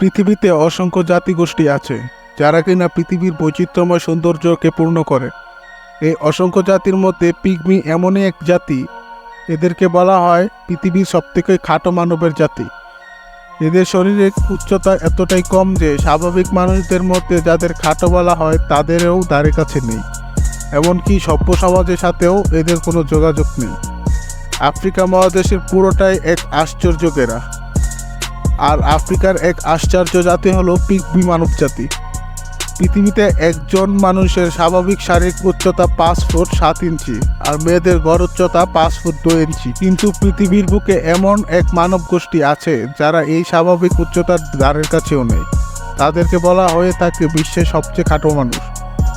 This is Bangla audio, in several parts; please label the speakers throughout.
Speaker 1: পৃথিবীতে অসংখ্য জাতিগোষ্ঠী আছে, যারা কিনা পৃথিবীর বৈচিত্র্যময় সৌন্দর্যকে পূর্ণ করে। এই অসংখ্য জাতির মধ্যে পিগমি এমনই এক জাতি। এদেরকে বলা হয় পৃথিবীর সবথেকে খাটো মানবের জাতি। এদের শরীরের উচ্চতা এতটাই কম যে স্বাভাবিক মানুষদের মধ্যে যাদের খাটো বলা হয় তাদেরও ধারে কাছে নেই। এমনকি সভ্য সমাজের সাথেও এদের কোনো যোগাযোগ নেই। আফ্রিকা মহাদেশের পুরোটাই এক আশ্চর্য আর আফ্রিকার এক আশ্চর্য জাতি হলো পিগমি মানব জাতি। পৃথিবীতে একজন মানুষের স্বাভাবিক শারীরিক উচ্চতা পাঁচ ফুট সাত ইঞ্চি আর মেয়েদের গড় উচ্চতা পাঁচ ফুট দুই ইঞ্চি। কিন্তু পৃথিবীর বুকে এমন এক মানব গোষ্ঠী আছে যারা এই স্বাভাবিক উচ্চতার দ্বারের কাছেও নেই। তাদেরকে বলা হয়ে থাকে বিশ্বের সবচেয়ে খাটো মানুষ।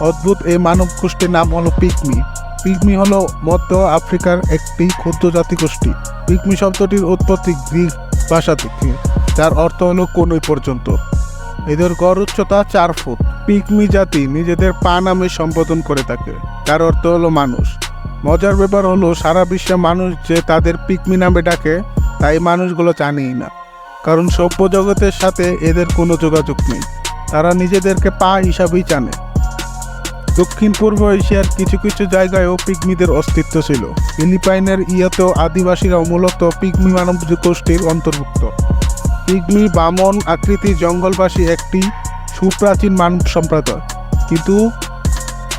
Speaker 1: অদ্ভুত এই মানব গোষ্ঠীর নাম হলো পিকমি পিগমি হলো মধ্য আফ্রিকার একটি ক্ষুদ্র জাতিগোষ্ঠী। পিকমি শব্দটির উৎপত্তি গ্রিক ভাষা থেকে। যার অর্থ হলো কোনই পর্যন্ত। এদের গড় উচ্চতা চার ফুট। পিকমি জাতি নিজেদের পা নামে সম্বোধন করে থাকে। যার অর্থ হলো মানুষ। মজার ব্যাপার হলো, সারা বিশ্বে মানুষ যে তাদের পিকমি নামে ডাকে, তাই মানুষগুলো জানেই না। কারণ সভ্য জগতের সাথে এদের কোনো যোগাযোগ নেই। তারা নিজেদেরকে পা হিসাবেই জানে। দক্ষিণ পূর্ব এশিয়ার কিছু কিছু জায়গায়ও পিকমিদের অস্তিত্ব ছিল। ফিলিপাইনের ইয়েতেও আদিবাসীরাও মূলত পিকমি মানব গোষ্ঠীর অন্তর্ভুক্ত। পিগমি বামন আকৃতি জঙ্গলবাসী একটি সুপ্রাচীন মানব সম্প্রদায়। কিন্তু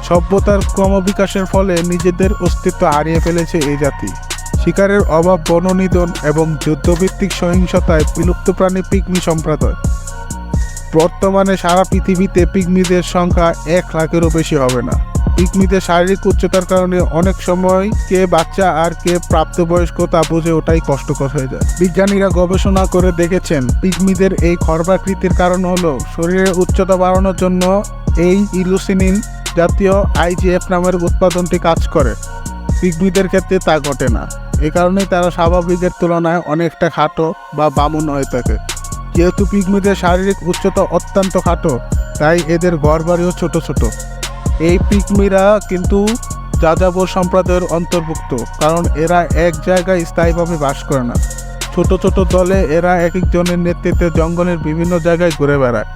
Speaker 1: সভ্যতার ক্রমবিকাশের ফলে নিজেদের অস্তিত্ব হারিয়ে ফেলেছে এই জাতি। শিকারের অভাব, বননিধন এবং যুদ্ধভিত্তিক সহিংসতায় বিলুপ্তপ্রাণী পিগমি সম্প্রদায়। বর্তমানে সারা পৃথিবীতে পিগমিদের সংখ্যা এক লাখেরও বেশি হবে না। পিগমিদের শারীরিক উচ্চতার কারণে অনেক সময় কে বাচ্চা আর কে প্রাপ্তবয়স্ক তা বুঝে ওটাই কষ্টকর হয়ে যায়। বিজ্ঞানীরা গবেষণা করে দেখেছেন পিগমিদের এই খর্বাকৃতির কারণ হলো শরীরের উচ্চতা বাড়ানোর জন্য এই ইলুসিনিন জাতীয় আইজিএফ নামের উৎপাদনটি কাজ করে। পিগমিদের ক্ষেত্রে তা ঘটে না। এ কারণেই তারা স্বাভাবিকের তুলনায় অনেকটা খাটো বা বামুন হয়ে থাকে। যেহেতু পিগমিদের শারীরিক উচ্চতা অত্যন্ত খাটো, তাই এদের গড়বাড়িও ছোট ছোট। এই পিকমিরা কিন্তু যাযাবর সম্প্রদায়ের অন্তর্ভুক্ত, কারণ এরা এক জায়গায় স্থায়ীভাবে বাস করে না। ছোট ছোট দলে এরা এক একজনের নেতৃত্বে জঙ্গলের বিভিন্ন জায়গায় ঘুরে বেড়ায়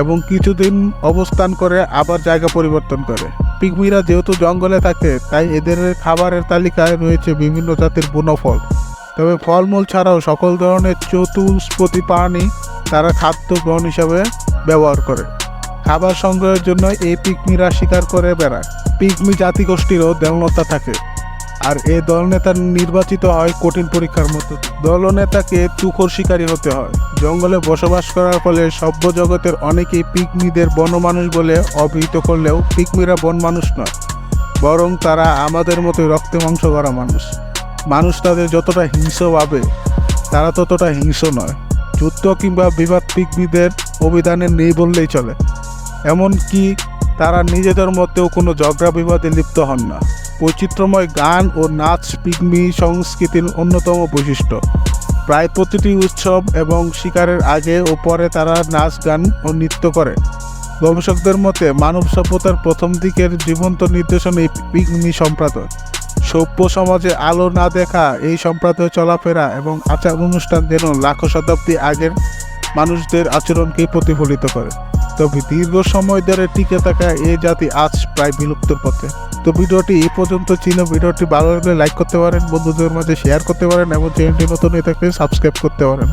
Speaker 1: এবং কিছুদিন অবস্থান করে আবার জায়গা পরিবর্তন করে। পিকমিরা যেহেতু জঙ্গলে থাকে, তাই এদের খাবারের তালিকায় রয়েছে বিভিন্ন জাতের বনফল তবে ফলমূল ছাড়াও সকল ধরনের চতুষ্পতি প্রাণী তারা খাদ্য গ্রহণ হিসাবে ব্যবহার করে। খাবার সংগ্রহের জন্য এই পিকমিরা শিকার করে বেড়ায়। পিকমি জাতিগোষ্ঠীরও দলনেতা থাকে। আর এই দলনেতা নির্বাচিত হয় কঠিন পরীক্ষার মতো। দলনেতাকে তুখোর শিকারী হতে হয়। জঙ্গলে বসবাস করার ফলে সভ্য জগতের অনেকেই পিকমিদের বনমানুষ বলে অভিহিত করলেও পিকমিরা বন মানুষ নয়। বরং তারা আমাদের মতোই রক্তে মাংস করা মানুষ। মানুষ তাদের যতটা হিংস্র ভাবে, তারা ততটা হিংস্র নয়। যুদ্ধ কিংবা বিবাদ পিকমিদের অভিধানে নেই বললেই চলে। এমনকি তারা নিজেদের মধ্যেও কোনো ঝগড়া বিবাদে লিপ্ত হন না। বৈচিত্র্যময় গান ও নাচ পিগমি সংস্কৃতির অন্যতম বৈশিষ্ট্য। প্রায় প্রতিটি উৎসব এবং শিকারের আগে ও পরে তারা নাচ, গান ও নৃত্য করে। গবেষকদের মতে, মানব সভ্যতার প্রথম দিকের জীবন্ত নির্দেশন এই পিগমি সম্প্রদায়। সভ্য সমাজে আলো না দেখা এই সম্প্রদায় চলাফেরা এবং আচার অনুষ্ঠান যেন লাখো শতাব্দী আগের মানুষদের আচরণকেই প্রতিফলিত করে। তবে দীর্ঘ সময় ধরে টিকে থাকা এই জাতি আজ প্রায় বিলুপ্তর পথে। তো ভিডিওটি এই পর্যন্ত ছিল। ভিডিওটি ভালো লাগলে লাইক করতে পারেন, বন্ধুদের মাঝে শেয়ার করতে পারেন এবং চ্যানেলটি নতুন হয়ে থাকলে সাবস্ক্রাইব করতে পারেন।